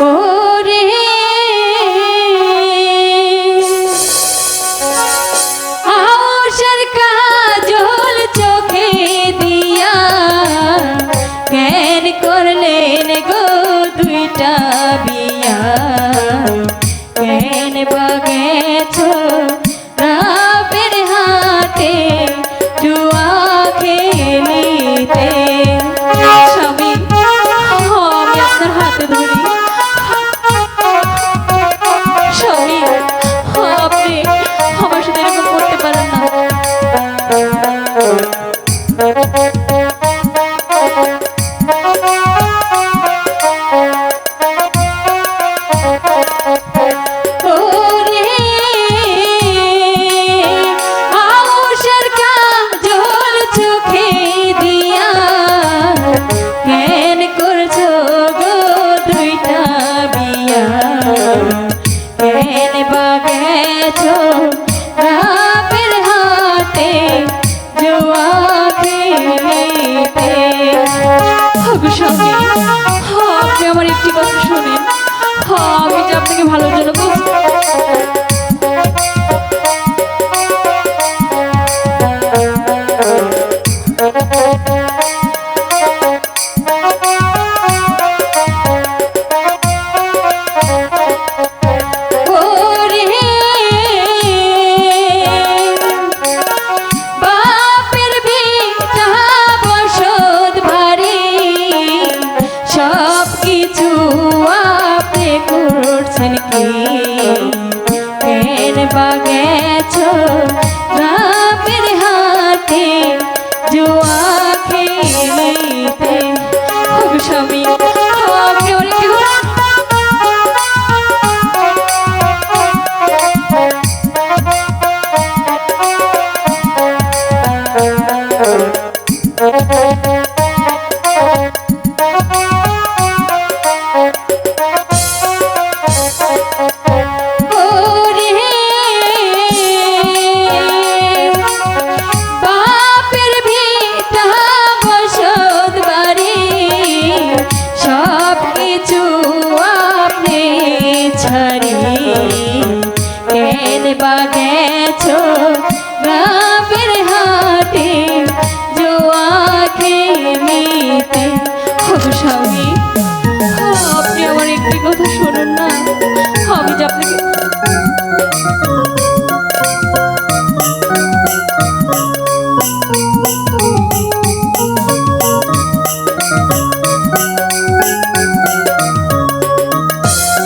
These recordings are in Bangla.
করে। আশার কাজল চোখে দিয়া কেন করলেন গো দুইটা বিয়া। কেন বাগ সঙ্গে। হ্যাঁ, আপনি আমার একটি কথা শোনেন। হ্যাঁ, আমি যে আপনাকে ভালোর জন্য বাবা গেছো রামের হাতে জুয়া খেলাইতে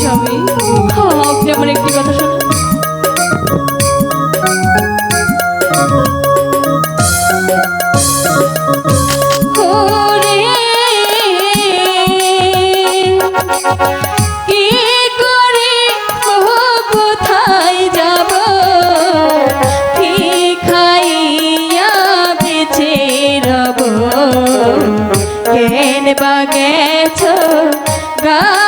স্বামী বা গেছো গা